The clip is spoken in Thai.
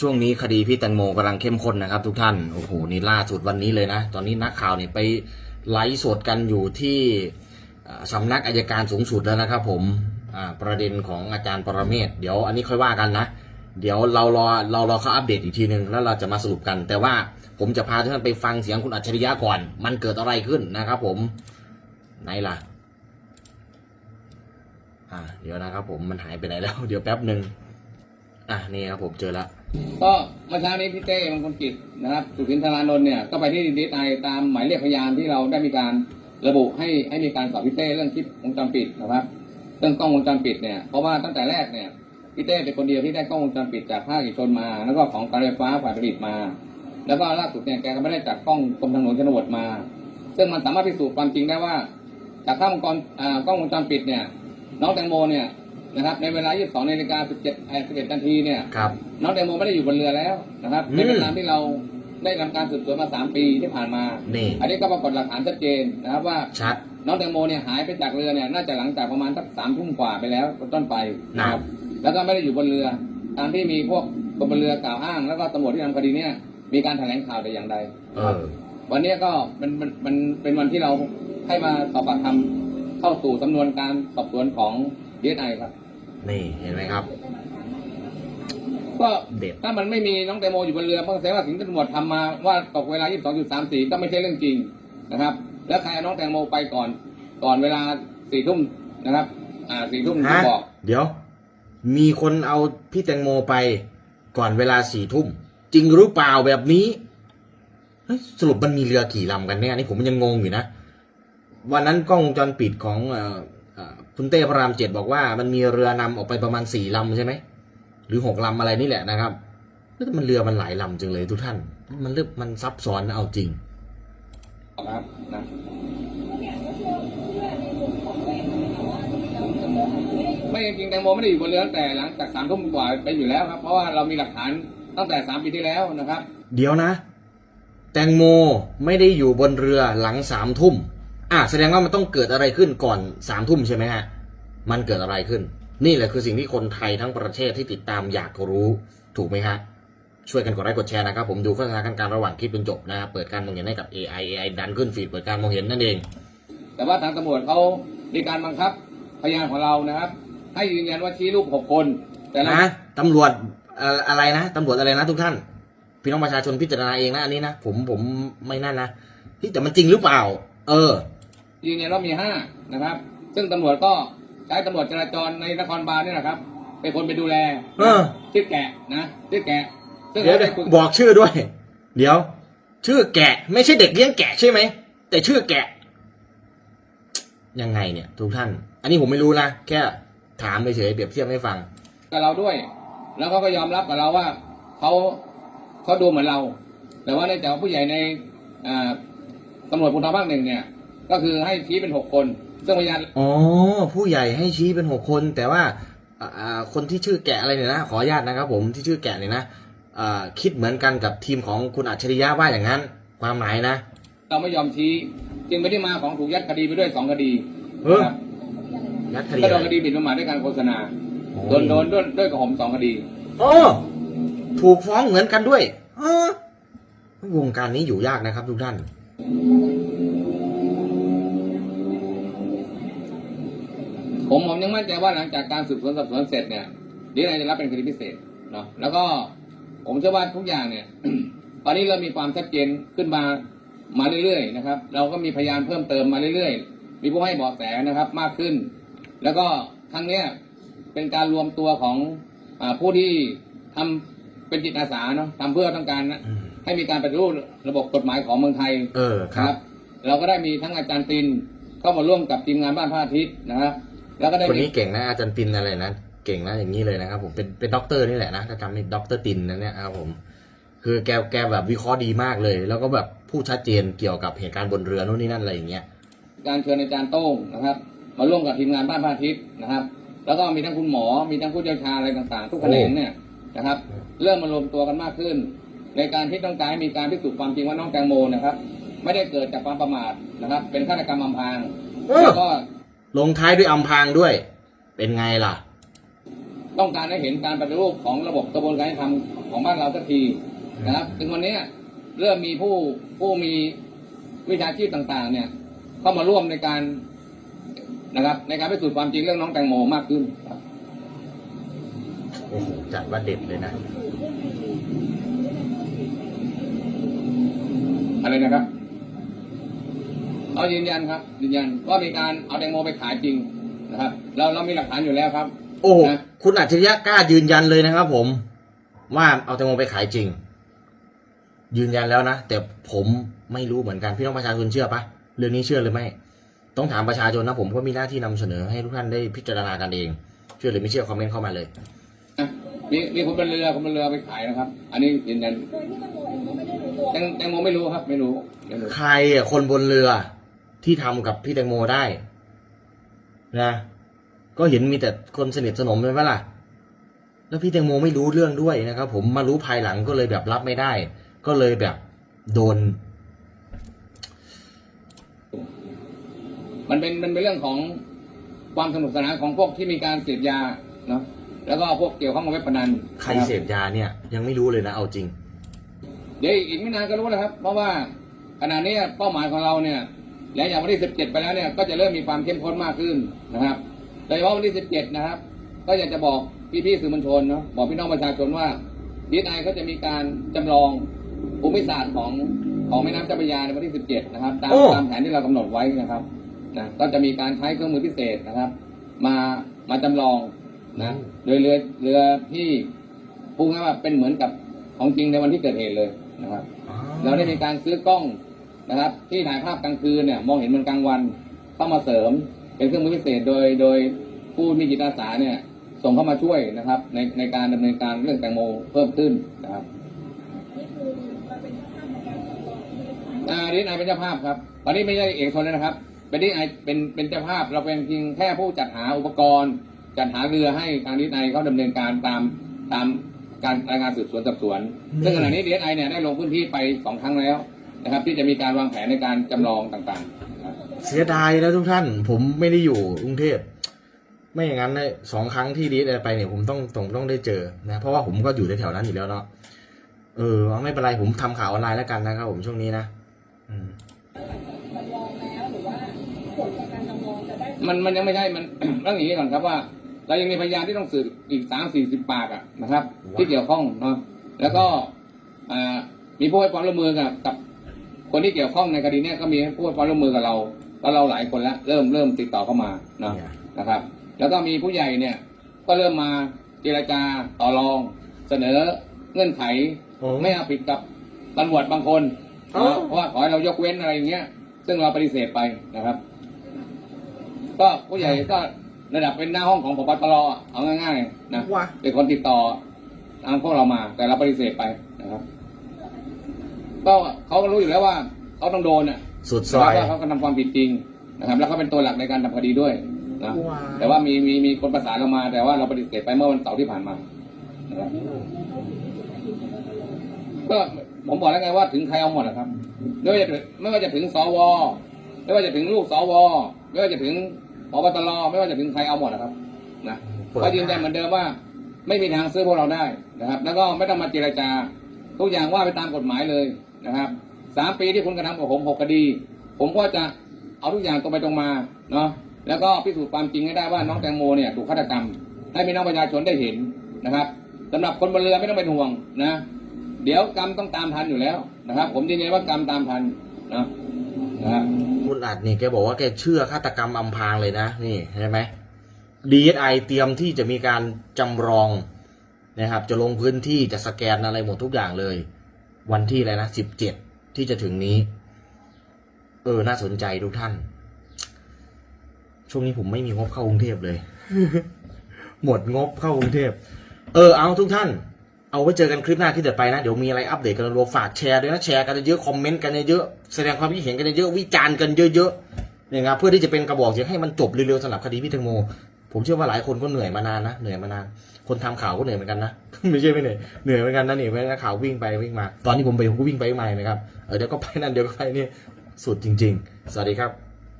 ช่วงนี้คดีพี่แตงโมกำลังเข้มข้นนะครับ ทุกท่าน โอ้โห นี่ล่าสุดวันนี้เลยนะ ตอนนี้นักข่าวเนี่ยไปไลฟ์สดกันอยู่ที่อ่าสำนักอายการสูงสุดแล้วนะครับผมประเด็นของอาจารย์ปรเมศ เดี๋ยวอันนี้ค่อยว่ากันนะ เดี๋ยวเรารอเรารอเขาอัปเดตอีกทีหนึ่งแล้วเราจะมาสรุปกัน แต่ว่าผมจะพาทุกท่านไปฟังเสียงคุณอัจฉริยะก่อน มันเกิดอะไรขึ้นนะครับผม ไหนล่ะ อ่า เดี๋ยวนะครับผมมันหายไปไหนแล้ว เดี๋ยวแป๊บหนึ่ง อะนี่ครับผมเจอแล้วก็เมื่อเช้านี้พี่เต้มงคลกิจนะครับสุขินทรานนท์เนี่ยก็ไปที่ดีไอตามหมายเรียกพยานที่เราได้มีการระบุให้ให้มีการสอบพี่เต้เรื่องคลิปวงจรปิดนะครับ เรื่องกล้องวงจรปิดเนี่ยเพราะว่าตั้งแต่แรกเนี่ยพี่เต้เป็นคนเดียวที่ได้กล้องวงจรปิดจากภาคเอกชนมา แล้วก็ของการไฟฟ้าฝ่ายผลิตมา แล้วก็ล่าสุดเนี่ยแกก็ไม่ได้จากกล้องกรมทางหลวงชนบทมา ซึ่งมันสามารถพิสูจน์ความจริงได้ว่า จากภาพวงจรอ่ากล้องวงจรปิดเนี่ยน้องแตงโมเนี่ย นะครับ ในเวลา 22นาฬิกา17เอ่อ11นาทีเนี่ยครับน้องแตงโมไม่ได้อยู่บนเรือแล้วนะครับอืม ในเวลาที่เราได้ทำการสืบสวนมาสามปีที่ผ่านมา นี่อันนี้ก็ปรากฏหลักฐานชัดเจนนะครับว่าชัด น้องแตงโมเนี่ยหายไปจากเรือเนี่ยน่าจะหลังจากประมาณสักสามทุ่มกว่าไปแล้วเป็นต้นไปนะครับแล้วก็ไม่ได้อยู่บนเรือ ตามที่มีพวกบนเรือกล่าวอ้าง แล้วก็ตำรวจที่ทำคดีเนี่ยมีการแถลงข่าวแต่อย่างใด เออ วันนี้ก็มันมันมันเป็นวันที่เราให้มาสอบปากคำเข้าสู่สำนวนการสอบสวนของดีไอครับ นี่เห็นไหมครับ ก็เด็ด ถ้ามันไม่มีน้องแตงโมอยู่บนเรือมันก็แสดงว่าถึงตำรวจทำมาว่าตกเวลา 22.34 ก็ไม่ใช่เรื่องจริงนะครับ แล้วใครเอาน้องแตงโมไปก่อน ก่อนเวลาสี่ทุ่มนะครับ อ่าสี่ทุ่มที่ฮะบอก เดี๋ยว มีคนเอาพี่แตงโมไปก่อนเวลาสี่ทุ่ม จริงหรือเปล่าแบบนี้เฮ้ยสรุปมันมีเรือกี่ลำกันแน่นี่ผมยังงงอยู่นะ วันนั้นกล้องวงจรปิดของเอ่อเอ่อ คุณเต้พระรามเจ็ดบอกว่ามันมีเรือนำออกไปประมาณสี่ลำใช่ไหมหรือหกลำอะไรนี่แหละนะครับแล้วมันเรือมันหลายลำจังเลยทุกท่าน มันเรื่องมันซับซ้อนนะเอาจริงนะครับนะไม่จริงๆแตงโมไม่ได้อยู่บนเรือตั้งแต่หลังจากสามทุ่มกว่าไปอยู่แล้วครับเพราะว่าเรามีหลักฐานตั้งแต่สามปีที่แล้วนะครับ เดี๋ยวนะ แตงโมไม่ได้อยู่บนเรือหลังสามทุ่ม อะแสดงว่ามันต้องเกิดอะไรขึ้นก่อนสามทุ่มใช่ไหมฮะ มันเกิดอะไรขึ้น นี่แหละคือสิ่งที่คนไทยทั้งประเทศที่ติดตามอยากรู้ถูกไหมฮะ ช่วยกันกดไลค์กดแชร์นะครับ ผมดูโฆษณากันการระหว่างคลิปจนจบนะเปิดการมองเห็นให้กับ AI AI ดันขึ้นฟีดเปิดการมองเห็นนั่นเอง แต่ว่าทางตำรวจเขามีการบังคับพยานของเรานะครับ ให้ยืนยันว่าชี้รูปหกคน แต่นะตำรวจอะไรนะตำรวจอะไรนะทุกท่าน พี่น้องประชาชนพิจารณาเองนะอันนี้นะผมผมไม่นั่นนะที่แต่มันจริงหรือเปล่า เออ ยืนยันว่ามีห้านะครับ ซึ่งตำรวจก็ใช้ตำรวจจราจรในนครบาลนี่นะครับเป็นคนไปดูแลเออ ชื่อแกะนะชื่อแกะซึ่งเดี๋ยวเราได้คุยบอกชื่อด้วย เดี๋ยว ชื่อแกะ ไม่ใช่เด็กเลี้ยงแกะใช่ไหม แต่ชื่อแกะ ยังไงเนี่ย ทุกท่าน อันนี้ผมไม่รู้นะ แค่ถามเฉยๆเปรียบเทียบให้ฟัง กับเราด้วย แล้วเขาก็ยอมรับกับเราว่าเขาเขาดูเหมือนเรา แต่ว่าในจากผู้ใหญ่ในอ่าตำรวจภูธรภาคหนึ่งเนี่ย ก็คือให้ชี้เป็นหกคน ซึ่งพยานอ๋อผู้ใหญ่ให้ชี้เป็นหกคน แต่ว่าอ่าอ่าคนที่ชื่อแกะอะไรเนี่ยนะขออนุญาตนะครับ ผมที่ชื่อแกะเนี่ยนะอ่าคิดเหมือนกันกับทีมของคุณอัจฉริยะว่าอย่างนั้น ความหมายนะเราไม่ยอมชี้ จึงไม่ได้มาของถูกยัดคดีไปด้วยสองคดีเออนะครับยัดคดีก็โดอะนไรคดีหมิ่นประมาทด้วยการโฆษณาโอ้โดนโดนด้วยด้วยกับผมสองคดี โอ้ถูกฟ้องเหมือนกันด้วยเออวงการนี้อยู่ยากนะครับทุกท่าน ผมผมยังมั่นใจว่าหลังจากการสืบสวนสอบสวนเสร็จเนี่ยเดี๋ยวนายจะรับเป็นคดีพิเศษเนาะแล้วก็ผมเชื่อว่าทุกอย่างเนี่ย ตอนนี้เรามีความชัดเจนขึ้นมามาเรื่อยๆนะครับ เราก็มีพยานเพิ่มเติมมาเรื่อยๆ มีผู้ให้เบาะแสนะครับมากขึ้น แล้วก็ครั้งเนี้ยเป็นการรวมตัวของอาผู้ที่ทำเป็นจิตอาสาเนาะทำเพื่อต้องการนะอืมให้มีการปฏิรูประบบกฎหมายของเมืองไทยเออครับ เราก็ได้มีทั้งอาจารย์ตินเข้ามาร่วมกับทีมงานบ้านพระอาทิตย์นะครับ แล้วก็ได้คนมีนี้เก่งนะอาจารย์ตินอะไรนะเก่งนะอย่างนี้เลยนะครับผมเป็นเป็นด็อกเตอร์นี่แหละนะถ้าจำไม่ด็อกเตอร์ตินนะเนี่ยครับผมคือแกแกแบบวิเคราะห์ดีมากเลย แล้วก็แบบพูดชัดเจนเกี่ยวกับเหตุการณ์บนเรือนู่นนี่นั่นอะไรอย่างเงี้ยการเชิญอาจารย์โต้งนะครับ มาร่วมกับทีมงานบ้านพระอาทิตย์นะครับ แล้วก็มีทั้งคุณหมอมีทั้งผู้เชี่ยวชาญอะไรต่างๆ ทุกแขนงเนี่ยนะครับ เริ่มมารวมตัวกันมากขึ้น ในการที่ต้องการให้มีการพิสูจน์ความจริงว่าน้องแตงโมนะครับ ไม่ได้เกิดจากความประมาทนะครับ เป็นฆาตกรรมอำพรางเออแล้วก็ ลงท้ายด้วยอำพรางด้วย เป็นไงล่ะ ต้องการให้เห็นการปฏิรูปของระบบกระบวนการยุติธรรมของบ้านเราสักทีนะครับถึงวันนี้เริ่มมีผู้ผู้มีวิชาชีพต่าง ๆ เนี่ย เข้ามาร่วมในการนะครับ ในการพิสูจน์ความจริงเรื่องน้องแตงโมมากขึ้นครับโอ้โหจัดว่าเด็ดเลยนะ อะไรนะครับ เรายืนยันครับยืนยันว่ามีการเอาแตงโมไปขายจริงนะครับ เราเรามีหลักฐานอยู่แล้วครับ โอ้โหนะ คุณอัจฉริยะกล้ายืนยันเลยนะครับ ผมว่าเอาแตงโมไปขายจริง ยืนยันแล้วนะแต่ผมไม่รู้เหมือนกันพี่น้องประชาชนเชื่อปะเรื่องนี้เชื่อหรือไม่ ต้องถามประชาชนนะผมก็มีหน้าที่นำเสนอให้ทุกท่านได้พิจารณากันเองเชื่อหรือไม่เชื่อคอมเมนต์เข้ามาเลยนะมีมีคนบนเรือคนบนเรือเอาไปขายนะครับ อันนี้ยืนยันโดยที่ตำรวจเองก็ไม่ได้รู้ตัวแตงแตงโมไม่รู้ครับ ไม่รู้ไม่รู้ ใครอะคนบนเรือ ที่ทำกับพี่แตงโมได้นะ ก็เห็นมีแต่คนสนิทสนมใช่ไหมล่ะ แล้วพี่แตงโมไม่รู้เรื่องด้วยนะครับ ผมมารู้ภายหลังก็เลยแบบรับไม่ได้ ก็เลยแบบโดน มันเป็นมันเป็นเรื่องของความสนุกสนานของพวกที่มีการเสพยาเนาะแล้วก็พวกเกี่ยวข้องกับเว็บพนันใครนะบเสพยาเนี่ยยังไม่รู้เลยนะเอาจริง เดี๋ยวอีกไม่นานก็รู้แล้วครับ เพราะว่าขณะนี้เป้าหมายของเราเนี่ย และอย่างวันที่ 17 ไปแล้วเนี่ยก็จะเริ่มมีความเข้มข้นมากขึ้นนะครับโดยเฉพาะวันที่ 17 นะครับ ก็อยากจะบอกพี่ๆสื่อมวลชนเนาะบอกพี่น้องประชาชนว่าดีไอก็จะมีการจำลองภูมิศาสตร์ของของแม่น้ำเจ้าพระยาในวันที่ 17 นะครับ ตามโอ้ตามแผนที่เรากำหนดไว้นะครับนะก็จะมีการใช้เครื่องมือพิเศษนะครับ มามาจำลองนะโดยเรือเรือที่พูดง่ายๆว่าเป็นเหมือนกับของจริงในวันที่เกิดเหตุเลยนะครับ เราได้มีการซื้อกล้อง นะครับ ที่ถ่ายภาพกลางคืนเนี่ยมองเห็นมันกลางวันเข้ามาเสริม เป็นเครื่องมือพิเศษโดยโดยผู้มีจิตอาสาเนี่ยส่งเข้ามาช่วยนะครับ ในในการดำเนินการเรื่องแตงโมเพิ่มขึ้นนะครับนี่คือมันเป็นภาพของการจำลองที่ไม่ได้ถ่ายอ่าดีไอเป็นเจ้าภาพครับตอนนี้ไม่ใช่เอกชนแล้วนะครับ เป็นดีไอเป็นเป็นเจ้าภาพเราเป็นเพียงแค่ผู้จัดหาอุปกรณ์ จัดหาเรือให้ทางดีไอเขาดำเนินการตามตามการรายงานสืบสวนสอบสวนนี่ซึ่งขณะนี้ดีไอเนี่ยได้ลงพื้นที่ไปสองครั้งแล้ว นะครับ ที่จะมีการวางแผนในการจำลองต่างๆครับเสียดายนะทุกท่าน ผมไม่ได้อยู่กรุงเทพไม่อย่างนั้นเนี่ยสองครั้งที่ดีดไปเนี่ยผมต้องต้องต้องได้เจอนะเพราะว่าผมก็อยู่ในแถวนั้นอยู่แล้วเนาะเออเอาไม่เป็นไรผมทำข่าวออนไลน์แล้วกันนะครับ ผมช่วงนี้นะอืมจำลองแล้วหรือว่าผลจากการจำลองจะได้มันมันยังไม่ใช่ มันต้องอย่างนี้ก่อนครับว่า เรายังมีพยานที่ต้องสืบอีกสามสี่สิบปากอะนะครับ ที่เกี่ยวข้องเนาะแล้วก็อ่ามีผู้ให้ความร่วมมือกับกับ คนที่เกี่ยวข้องในคดีเนี้ยก็มีผู้ให้ความร่วมมือกับเราแล้วเราหลายคนแล้วเริ่มเริ่มติดต่อเข้ามาเนาะเนี่ยนะครับ แล้วก็มีผู้ใหญ่เนี่ยก็เริ่มมาเจรจาต่อรอง เสนอเงื่อนไขโอ้ไม่เอาผิดกับตำรวจบางคนอ๋อนะเพราะว่าขอให้เรายกเว้นอะไรอย่างเงี้ย ซึ่งเราปฏิเสธไปนะครับ ก็ผู้ใหญ่ก็ระดับเป็นหน้าห้องของพบตรเอาง่ายๆนะว่าเป็นคนติดต่อตามพวกเรามาแต่เราปฏิเสธไปนะครับ ก็เขาก็รู้อยู่แล้วว่าเขาต้องโดนอะสุดซอยว่าเขากระทำความผิดจริงนะครับ แล้วเขาเป็นตัวหลักในการทำคดีด้วยนะว้าว แต่ว่ามีมีมีคนประสานเรามา แต่ว่าเราปฏิเสธไปเมื่อวันเสาร์ที่ผ่านมานะครับก็ผมบอกแล้วไงว่าถึงใครเอาหมดนะครับไม่ว่าจะถึงไม่ว่าจะถึงสวไม่ว่าจะถึงลูกสวไม่ว่าจะถึงพบตรไม่ว่าจะถึงใครเอาหมดนะครับนะเปิดก็ยืนยันเหมือนเดิมว่า ไม่มีทางซื้อพวกเราได้นะครับ แล้วก็ไม่ต้องมาเจรจา ทุกอย่างว่าไปตามกฎหมายเลย นะครับสามปีที่คุณกระทำกับผมหกคดี ผมก็จะเอาทุกอย่างตรงไปตรงมาเนาะแล้วก็พิสูจน์ความจริงให้ได้ว่าน้องแตงโมเนี่ยถูกฆาตกรรม ให้พี่น้องประชาชนได้เห็นนะครับสำหรับคนบนเรือไม่ต้องเป็นห่วงนะ เดี๋ยวกรรมต้องตามทันอยู่แล้วนะครับ ผมยืนยันว่ากรรมตามทันนะนะครับคุณอัดนี่แกบอกว่าแกเชื่อฆาตกรรมอำพรางเลยนะ นี่เห็นไหม DSI เตรียมที่จะมีการจำลองนะครับ จะลงพื้นที่จะสแกนอะไรหมดทุกอย่างเลย วันที่อะไรนะสิบเจ็ดที่จะถึงนี้ เออ น่าสนใจทุกท่าน ช่วงนี้ผมไม่มีงบเข้ากรุงเทพเลย หมดงบเข้ากรุงเทพ เออ เอาทุกท่าน เอาไว้เจอกันคลิปหน้าที่จะไปนะ เดี๋ยวมีอะไรอัปเดตกันรัวฝากแชร์ด้วยนะ แชร์กันเยอะ คอมเมนต์กันเยอะ แสดงความคิดเห็นกันเยอะ วิจารณ์กันเยอะๆเนี่ยครับเพื่อที่จะเป็นกระบอกเสียงให้มันจบเร็วๆสำหรับคดีพี่แตงโม ผมเชื่อว่าหลายคนก็เหนื่อยมานานนะ เหนื่อยมานาน คนทำข่าวก็เหนื่อยเหมือนกันนะ ไม่ใช่ไม่เหนื่อยเหนื่อยเหมือนกันนะนี่ไม่นักข่าววิ่งไปวิ่งมา ตอนนี้ผมไปผมก็วิ่งไปวิ่งมานะครับเเดี๋ยวก็ไปนั่นเดี๋ยวก็ไปนี่สุดจริง ๆ สวัสดีครับ